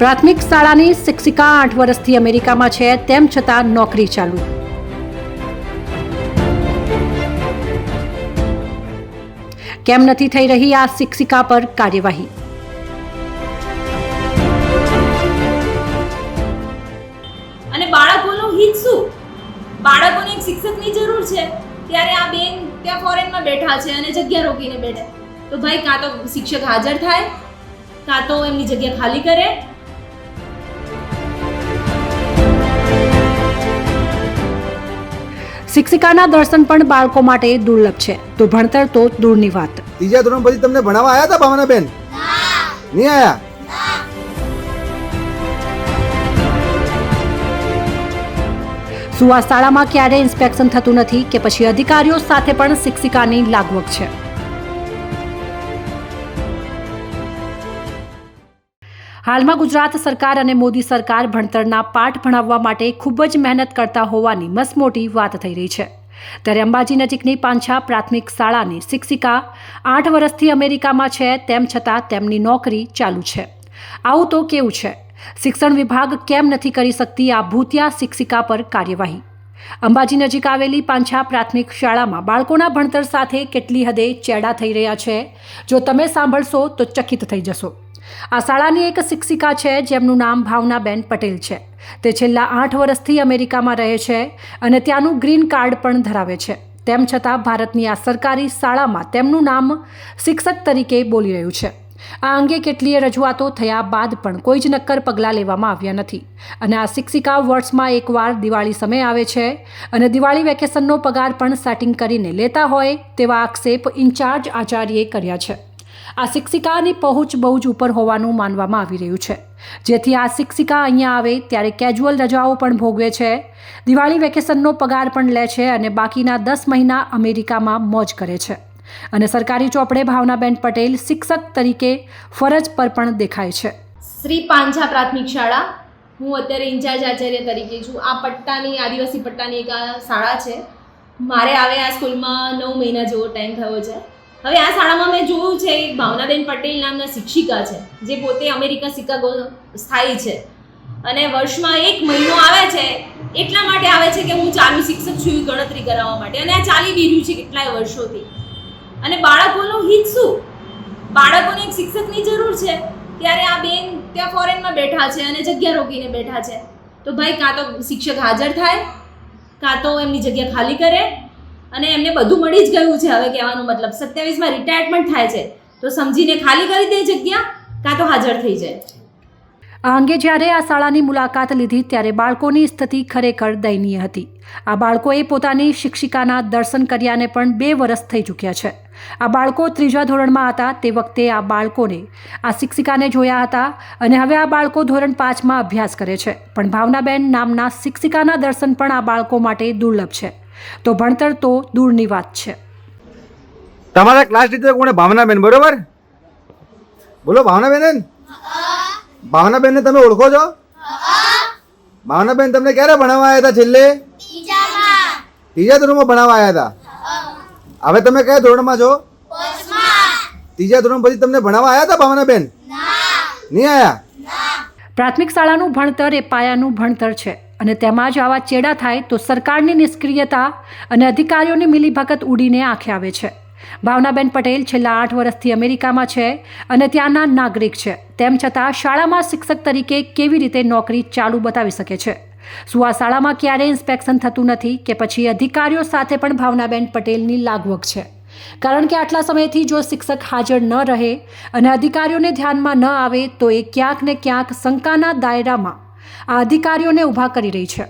પ્રાથમિક શાળાની શિક્ષિકા આઠ વર્ષથી અમેરિકામાં છે, તેમ છતાં નોકરી ચાલુ. કેમ નથી થઈ રહી આ શિક્ષિકા પર કાર્યવાહી? અને બાળકોનું હિત શું? બાળકોને એક શિક્ષકની જરૂર છે, ત્યારે આ બેન ત્યાં ફોરેનમાં બેઠા છે અને જગ્યા રોકીને બેઠા. તો ભાઈ, કાં તો શિક્ષક હાજર થાય, કાં તો એમની જગ્યા ખાલી કરે શિક્ષિકાના દર્શન પણ બાળકો માટે દુર્લભ છે. તો ભણતર તો દૂરની વાત. ત્રીજા ધોરણ પછી તમને ભણાવવા આવ્યા હતા ભાવના બેન? નહીં આયા? સુવાસ શાળામાં ક્યારેય ઇન્સ્પેક્શન થતું નથી કે પછી અધિકારીઓ સાથે પણ શિક્ષિકાની લાગવગ છે. હાલમાં ગુજરાત સરકાર અને મોદી સરકાર ભણતરના પાઠ ભણાવવા માટે ખૂબ જ મહેનત કરતા હોવાની મસમોટી વાત થઈ રહી છે. ત્યારે અંબાજી નજીકની પાંછા પ્રાથમિક શાળાની શિક્ષિકા આઠ વર્ષથી અમેરિકામાં છે, તેમ છતાં તેમની નોકરી ચાલુ છે. આવું તો કેવું છે? શિક્ષણ વિભાગ કેમ નથી કરી શકતી આ ભૂતિયા શિક્ષિકા પર કાર્યવાહી? અંબાજી નજીક આવેલી પાંછા પ્રાથમિક શાળામાં બાળકોના ભણતર સાથે કેટલી હદે ચેડા થઈ રહ્યા છે? જો તમે સાંભળશો તો ચકિત થઈ જશો. આ શાળાની એક શિક્ષિકા છે, જેમનું નામ ભાવનાબેન પટેલ છે. તે છેલ્લા આઠ વર્ષથી અમેરિકામાં રહે છે અને ત્યાંનું ગ્રીન કાર્ડ પણ ધરાવે છે. તેમ છતાં ભારતની આ સરકારી શાળામાં તેમનું નામ શિક્ષક તરીકે બોલી રહ્યું છે. આ અંગે કેટલીય રજૂઆતો થયા બાદ પણ કોઈ જ નક્કર પગલાં લેવામાં આવ્યા નથી. અને આ શિક્ષિકા વર્ષમાં એકવાર દિવાળી સમય આવે છે અને દિવાળી વેકેશનનો પગાર પણ સેટિંગ કરીને લેતા હોય તેવા આક્ષેપ ઇન્ચાર્જ આચાર્યએ કર્યા છે. આ શિક્ષિકાની પહોંચ બહુ જ ઉપર હોવાનું માનવામાં આવી રહ્યું છે. જેથી આ શિક્ષિકા અહીંયા આવે ત્યારે કેજ્યુઅલ રજાઓ પણ ભોગવે છે, દિવાળી વેકેશનનો પગાર પણ લે છે અને બાકીના દસ મહિના અમેરિકામાં મોજ કરે છે. અને સરકારી ચોપડે ભાવનાબેન પટેલ શિક્ષક તરીકે ફરજ પર પણ દેખાય છે. શ્રી પાંછા પ્રાથમિક શાળા, હું અત્યારે ઇન્ચાર્જ આચાર્ય તરીકે છું. આ પટ્ટાની, આદિવાસી પટ્ટાની એક શાળા છે. મારે આવે આ સ્કૂલમાં નવ મહિના જેવો ટાઈમ થયો છે. હવે આ શાળામાં મેં જોયું છે એક ભાવનાબેન પટેલ નામના શિક્ષિકા છે, જે પોતે અમેરિકા શિકાગો સ્થાયી છે. અને વર્ષમાં એક મહિનો આવે છે, એટલા માટે આવે છે કે હું ચાલુ શિક્ષક છું ગણતરી કરાવવા માટે. અને આ ચાલી બી રહ્યું છે કેટલાય વર્ષોથી. અને બાળકોનું હિત શું? બાળકોને એક શિક્ષકની જરૂર છે. ત્યારે આ બેન ત્યાં ફોરેનમાં બેઠા છે અને જગ્યા રોકીને બેઠા છે. તો ભાઈ, કાં તો શિક્ષક હાજર થાય, કાં તો એમની જગ્યા ખાલી કરે અને એમને બધું મળી જ ગયું છે હવે કહેવાનો મતલબ. સત્યાવીસમાં રિટાયરમેન્ટ થાય છે. તો સમજીને ખાલી કરી દે જગ્યા, કાં તો હાજર થઈ જાય. આ અંગે જ્યારે આ શાળાની મુલાકાત લીધી ત્યારે બાળકોની સ્થિતિ ખરેખર દયનીય હતી. આ બાળકોએ પોતાની શિક્ષિકાના દર્શન કર્યાને પણ બે વર્ષ થઈ ચૂક્યા છે. આ બાળકો ત્રીજા ધોરણમાં હતા તે વખતે આ બાળકોને આ શિક્ષિકાને જોયા હતા અને હવે આ બાળકો ધોરણ પાંચમાં અભ્યાસ કરે છે. પણ ભાવનાબેન નામના શિક્ષિકાના દર્શન પણ આ બાળકો માટે દુર્લભ છે. તો ભણતર તો દૂરની વાત છે. તમારા ક્લાસ ટીચર કોણે ભાવનાબેન બરોબર? બોલો ભાવનાબેન? ભાવનાબેનને તમે ઓળખો છો? ભાવનાબેન તમને ક્યારે ભણાવવા આવ્યા હતા છેલ્લે? ત્રીજા ધોરણમાં ભણાવવા આવ્યા હતા? હવે તમે કયા ધોરણમાં છો? ત્રીજા ધોરણ પછી તમને ભણાવવા આવ્યા હતા ભાવનાબેન? નહીં આયા? પ્રાથમિક શાળાનું ભણતર એ પાયાનું ભણતર છે. અને તેમાં જ આવા ચેડા થાય તો સરકારની નિષ્ક્રિયતા અને અધિકારીઓની મિલીભગત ઉડીને આંખે આવે છે. ભાવનાબેન પટેલ છેલ્લા આઠ વર્ષથી અમેરિકામાં છે અને ત્યાંના નાગરિક છે. તેમ છતાં શાળામાં શિક્ષક તરીકે કેવી રીતે નોકરી ચાલુ બતાવી શકે છે? શું આ શાળામાં ક્યારેય ઇન્સ્પેક્શન થતું નથી કે પછી અધિકારીઓ સાથે પણ ભાવનાબેન પટેલની લાગવગ છે? કારણ કે આટલા સમયથી જો શિક્ષક હાજર ન રહે અને અધિકારીઓને ધ્યાનમાં ન આવે તો એ ક્યાંક ને ક્યાંક શંકાના દાયરામાં આ અધિકારીઓને ઊભા કરી રહી છે.